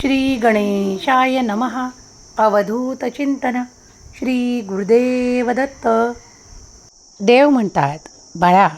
श्री गणेशाय नमः अवधूतचिंतन श्री गुरुदेव दत्त. देव म्हणतात बाळा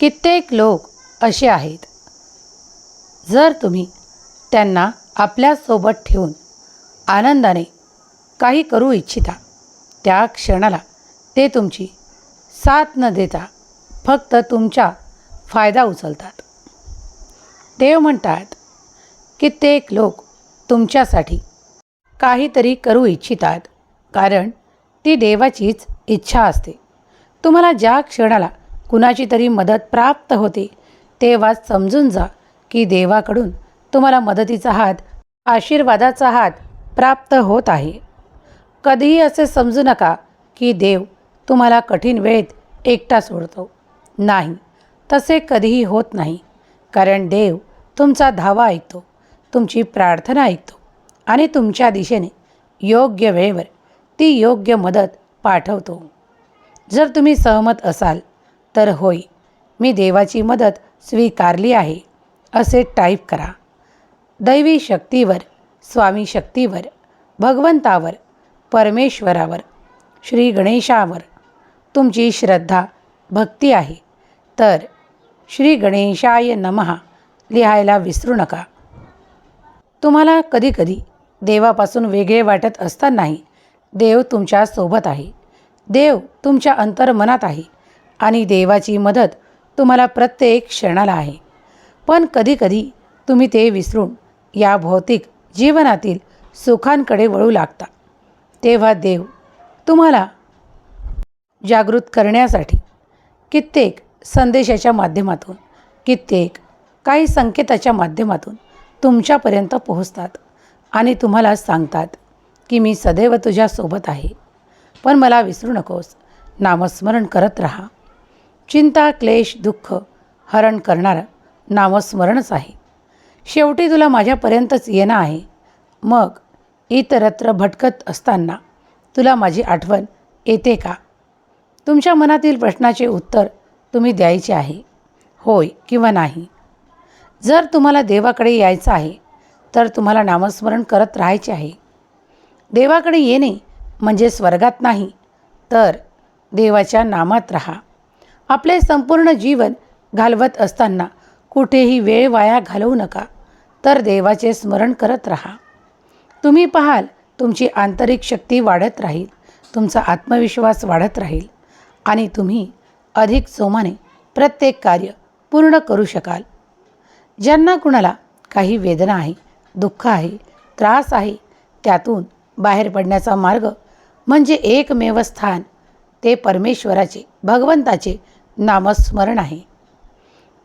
कित्येक लोक असे आहेत. जर तुम्ही त्यांना आपल्यासोबत ठेवून आनंदाने काही करू इच्छिता त्या क्षणाला ते तुमची साथ न देता फक्त तुमचा फायदा उचलतात. देव म्हणतात कित्येक लोक तुमच्यासाठी काहीतरी करू इच्छितात कारण ती देवाचीच इच्छा असते. तुम्हाला ज्या क्षणाला कुणाची तरी मदत प्राप्त होते तेव्हा समजून जा की देवाकडून तुम्हाला मदतीचा हात आशीर्वादाचा हात प्राप्त होत आहे. कधीही असे समजू नका की देव तुम्हाला कठीण वेळेत एकटा सोडतो. नाही तसे कधीही होत नाही कारण देव तुमचा धावा ऐकतो. तुमची प्रार्थना ऐकतो आणि तुमच्या दिशेने योग्य वेळेवर ती योग्य मदत पाठवतो. जर तुम्ही सहमत असाल तर होय मी देवाची मदत स्वीकारली आहे असे टाईप करा. दैवी शक्तीवर स्वामी शक्तीवर भगवंतावर परमेश्वरावर श्री गणेशावर तुमची श्रद्धा भक्ती आहे. तर श्री गणेशाय नमहा लिहायला विसरू नका. तुम्हाला कधीकधी देवापासून वेगळे वाटत असतानाही देव तुमच्यासोबत आहे. देव तुमच्या अंतर्मनात आहे आणि देवाची मदत तुम्हाला प्रत्येक क्षणाला आहे. पण कधीकधी तुम्ही ते विसरून या भौतिक जीवनातील सुखांकडे वळू लागता. तेव्हा देव तुम्हाला जागृत करण्यासाठी कित्येक संदेशाच्या माध्यमातून कित्येक काही संकेताच्या माध्यमातून तुमच्यापर्यंत पोहोचतात आणि तुम्हाला सांगतात की मी सदैव तुझ्यासोबत आहे. पण मला विसरू नकोस नामस्मरण करत राहा. चिंता क्लेश दुःख हरण करणारं नामस्मरणच आहे. शेवटी तुला माझ्यापर्यंतच येणं आहे. मग इतरत्र भटकत असताना तुला माझी आठवण येते का? तुमच्या मनातील प्रश्नाचे उत्तर तुम्ही द्यायचे आहे. होय किंवा नाही? जर तुम्हाला देवाकडे यायचं आहे तर तुम्हाला नामस्मरण करत राहायचे आहे. देवाकडे येणे म्हणजे स्वर्गात नाही तर देवाच्या नामात राहा. आपले संपूर्ण जीवन घालवत असताना कुठेही वेळ वाया घालवू नका तर देवाचे स्मरण करत राहा. तुम्ही पाहाल तुमची आंतरिक शक्ती वाढत राहील तुमचा आत्मविश्वास वाढत राहील आणि तुम्ही अधिक जोमाने प्रत्येक कार्य पूर्ण करू शकाल. ज्यांना कुणाला काही वेदना आहे दुःख आहे त्रास आहे त्यातून बाहेर पडण्याचा मार्ग म्हणजे एकमेव स्थान ते परमेश्वराचे भगवंताचे नामस्मरण आहे.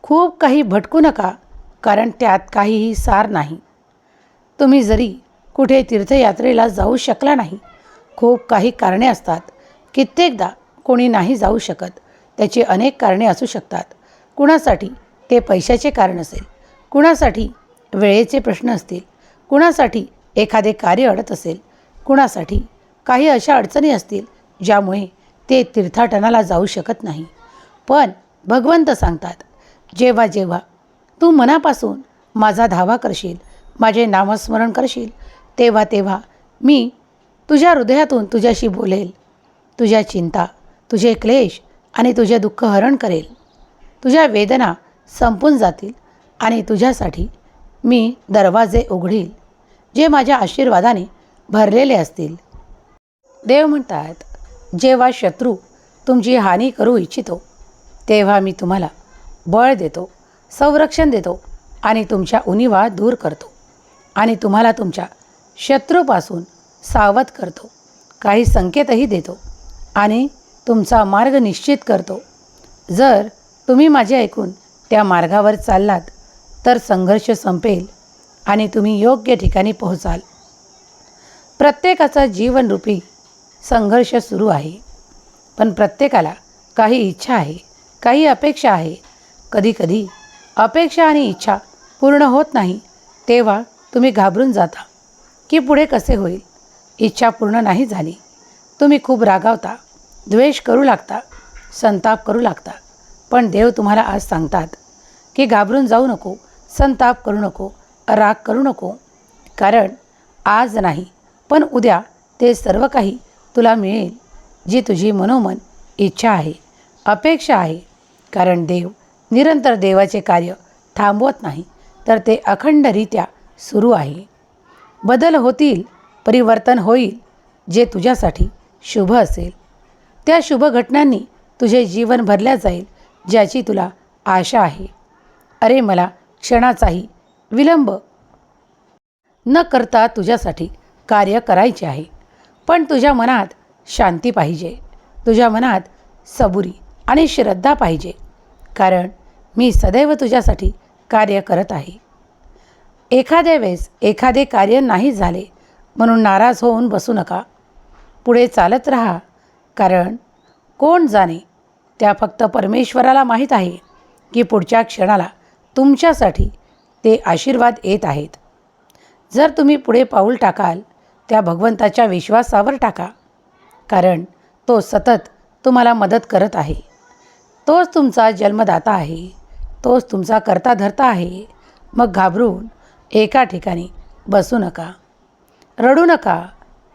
खूप काही भटकू नका कारण त्यात काहीही सार नाही. तुम्ही जरी कुठे तीर्थयात्रेला जाऊ शकला नाही खूप काही कारणे असतात. कित्येकदा कोणी नाही जाऊ शकत त्याची अनेक कारणे असू शकतात. कुणासाठी? ते पैशाचे कारण असेल. कुणासाठी? वेळेचे प्रश्न असतील. कुणासाठी एखादे कार्य अडत असेल? कुणासाठी? काही अशा अडचणी असतील ज्यामुळे ते तीर्थाटनाला जाऊ शकत नाही. पण भगवंत सांगतात जेव्हा जेव्हा तू मनापासून माझा धावा करशील माझे नामस्मरण करशील तेव्हा तेव्हा मी तुझ्या हृदयातून तुझ्याशी बोलेल. तुझ्या चिंता तुझे क्लेश आणि तुझे दुःख हरण करेल. तुझ्या वेदना संपून जातील. आणि तुझ्यासाठी मी दरवाजे उघडील जे माझ्या आशीर्वादाने भरलेले असतील. देव म्हणतात जेव्हा शत्रू तुमची हानी करू इच्छितो तेव्हा मी तुम्हाला बळ देतो संरक्षण देतो आणि तुमच्या उनिवा दूर करतो आणि तुम्हाला तुमच्या शत्रूपासून सावध करतो. काही संकेतही देतो आणि तुमचा मार्ग निश्चित करतो. जर तुम्ही माझे ऐकून त्या मार्गावर चाललात तर संघर्ष संपेल आणि तुम्ही योग्य ठिकाणी पोहोचाल. प्रत्येकाचा जीवनरूपी संघर्ष सुरू आहे. पण प्रत्येकाला काही इच्छा आहे काही अपेक्षा आहे. कधीकधी अपेक्षा आणि इच्छा पूर्ण होत नाही तेव्हा तुम्ही घाबरून जाता की पुढे कसे होईल. इच्छा पूर्ण नाही झाली तुम्ही खूप रागावता द्वेष करू लागता संताप करू लागता. पण देव तुम्हाला आज सांगतात की घाबरून जाऊ नको संताप करू नको राग करू नको. कारण आज नाही पण उद्या ते सर्व काही तुला मिळेल जी तुझी मनोमन इच्छा आहे अपेक्षा आहे. कारण देव निरंतर देवाचे कार्य थांबवत नाही तर ते अखंडरित्या सुरू आहे. बदल होतील परिवर्तन होईल जे तुझ्यासाठी शुभ असेल. त्या शुभ घटनांनी तुझे जीवन भरल्या जाईल ज्याची तुला आशा आहे. अरे मला क्षणाचाही विलंब न करता तुझ्यासाठी कार्य करायचे आहे. पण तुझ्या मनात शांती पाहिजे. तुझ्या मनात सबुरी आणि श्रद्धा पाहिजे. कारण मी सदैव तुझ्यासाठी कार्य करत आहे. एखाद्या वेळेस एखादे कार्य नाही झाले म्हणून नाराज होऊन बसू नका. पुढे चालत राहा. कारण कोण जाणे त्या फक्त परमेश्वराला माहीत आहे की पुढच्या क्षणाला तुमच्यासाठी ते आशीर्वाद येत आहेत. जर तुम्ही पुढे पाऊल टाकाल त्या भगवंताच्या विश्वासावर टाका कारण तो सतत तुम्हाला मदत करत आहे. तोच तुमचा जन्मदाता आहे तोच तुमचा करता धरता आहे. मग घाबरून एका ठिकाणी बसू नका. रडू नका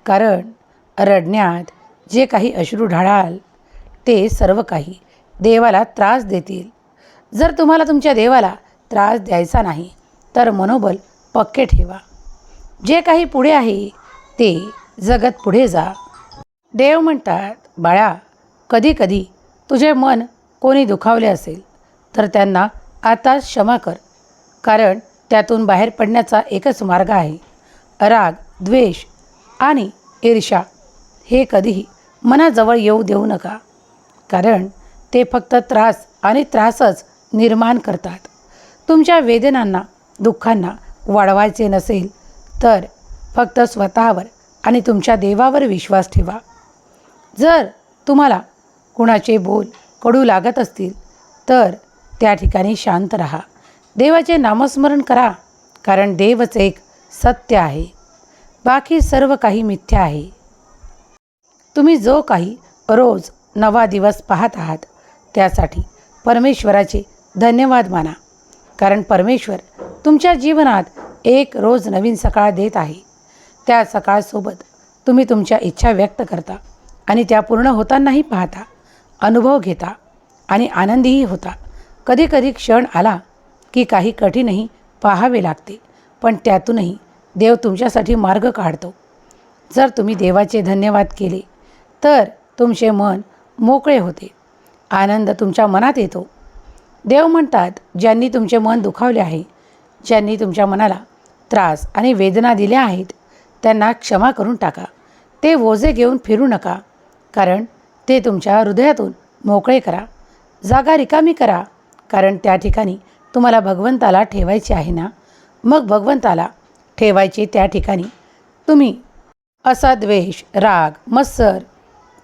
कारण रडण्यात जे काही अश्रू ढाळाल ते सर्व काही देवाला त्रास देतील. जर तुम्हाला तुमच्या देवाला त्रास द्यायचा नाही. तर मनोबल पक्के ठेवा. जे काही पुढे आहे ते जगत पुढे जा. देव म्हणतात बाळा कधी कधी तुझे मन कोणी दुखावले असेल तर त्यांना आता क्षमा कर. कारण त्यातून बाहेर पडण्याचा एकच मार्ग आहे. राग द्वेष आणि ईर्षा हे कधीही मनाजवळ येऊ देऊ नका. कारण ते फक्त त्रास आणि त्रासच निर्माण करतात. तुमच्या वेदनांना दुःखांना वाढवायचे नसेल तर फक्त स्वतःवर आणि तुमच्या देवावर विश्वास ठेवा. जर तुम्हाला कुणाचे बोल कडू लागत असतील तर त्या ठिकाणी शांत राहा. देवाचे नामस्मरण करा कारण देवच एक सत्य आहे. बाकी सर्व काही मिथ्य आहे. तुम्ही जो काही रोज नवा दिवस पाहत आहात त्यासाठी परमेश्वराचे धन्यवाद माना. कारण परमेश्वर तुमच्या जीवनात एक रोज नवीन सकाळ देत आहे. त्या सकाळसोबत तुम्ही तुमच्या इच्छा व्यक्त करता आणि त्या पूर्ण होतानाही पाहता अनुभव घेता आणि आनंदीही होता. कधीकधी क्षण आला की काही कठीणही पाहावे लागते पण त्यातूनही देव तुमच्यासाठी मार्ग काढतो. जर तुम्ही देवाचे धन्यवाद केले तर तुमचे मन मोकळे होते. आनंद तुमच्या मनात येतो. देव म्हणतात ज्यांनी तुमचे मन दुखावले आहे ज्यांनी तुमच्या मनाला त्रास आणि वेदना दिल्या आहेत त्यांना क्षमा करून टाका. ते ओझे घेऊन फिरू नका कारण ते तुमच्या हृदयातून मोकळे करा. जागा रिकामी करा कारण त्या ठिकाणी तुम्हाला भगवंताला ठेवायचे आहे ना? मग भगवंताला ठेवायचे त्या ठिकाणी तुम्ही. असा द्वेष राग मत्सर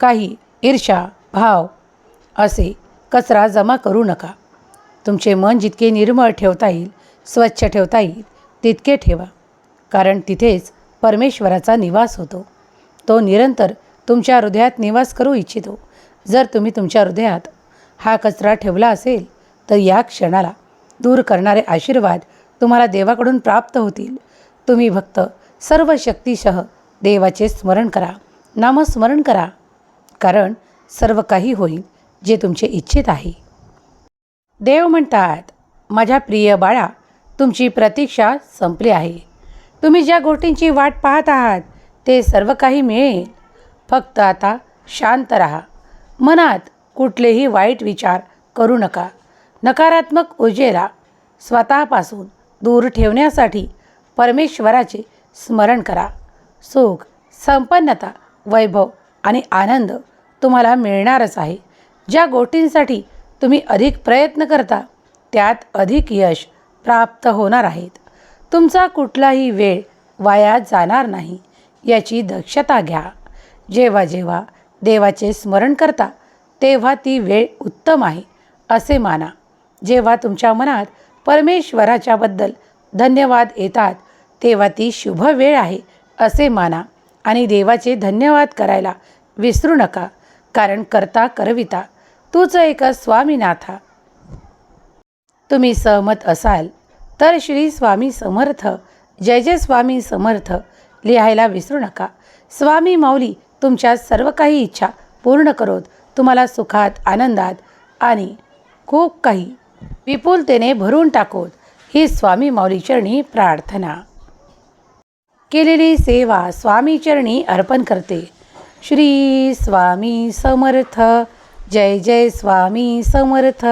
काही ईर्षा भाव असे कचरा जमा करू नका. तुमचे मन जितके निर्मळ ठेवता येईल स्वच्छ ठेवता येईल तितके ठेवा. कारण तिथेच परमेश्वराचा निवास होतो. तो निरंतर तुमच्या हृदयात निवास करू इच्छितो. जर तुम्ही तुमच्या हृदयात हा कचरा ठेवला असेल तर या क्षणाला दूर करणारे आशीर्वाद तुम्हाला देवाकडून प्राप्त होतील. तुम्ही भक्त सर्व शक्तीसह देवाचे स्मरण करा. नामस्मरण करा. कारण सर्व काही होईल जे तुमचे इच्छित आहे. देव म्हणतात माझ्या प्रिय बाळा तुमची प्रतीक्षा संपली आहे. तुम्ही ज्या गोष्टींची वाट पाहत आहात ते सर्व काही मिळेल. फक्त आता शांत राहा. मनात कुठलेही वाईट विचार करू नका. नकारात्मक ऊर्जेला स्वतःपासून दूर ठेवण्यासाठी परमेश्वराचे स्मरण करा. सुख संपन्नता वैभव आणि आनंद तुम्हाला मिळणारच आहे. ज्या गोष्टींसाठी तुम्ही अधिक प्रयत्न करता त्यात अधिक यश प्राप्त होणार आहेत. तुमचा कुठलाही वेळ वाया जाणार नाही याची दक्षता घ्या. जेव्हा जेव्हा देवाचे स्मरण करता तेव्हा ती वेळ उत्तम आहे असे माना. जेव्हा तुमच्या मनात परमेश्वराच्याबद्दल धन्यवाद येतात तेव्हा ती शुभ वेळ आहे असे माना. आणि देवाचे धन्यवाद करायला विसरू नका कारण करता करविता. तूच एक स्वामीनाथा. तुम्ही सहमत असाल तर श्री स्वामी समर्थ जय जय स्वामी समर्थ लिहायला विसरू नका. स्वामी माऊली तुमच्या सर्व काही इच्छा पूर्ण करोत तुम्हाला सुखात आनंदात आणि खूप काही विपुलतेने भरून टाकोत ही स्वामी माऊली चरणी प्रार्थना. केलेली सेवा स्वामी चरणी अर्पण करते. श्री स्वामी समर्थ जय जय स्वामी समर्थ.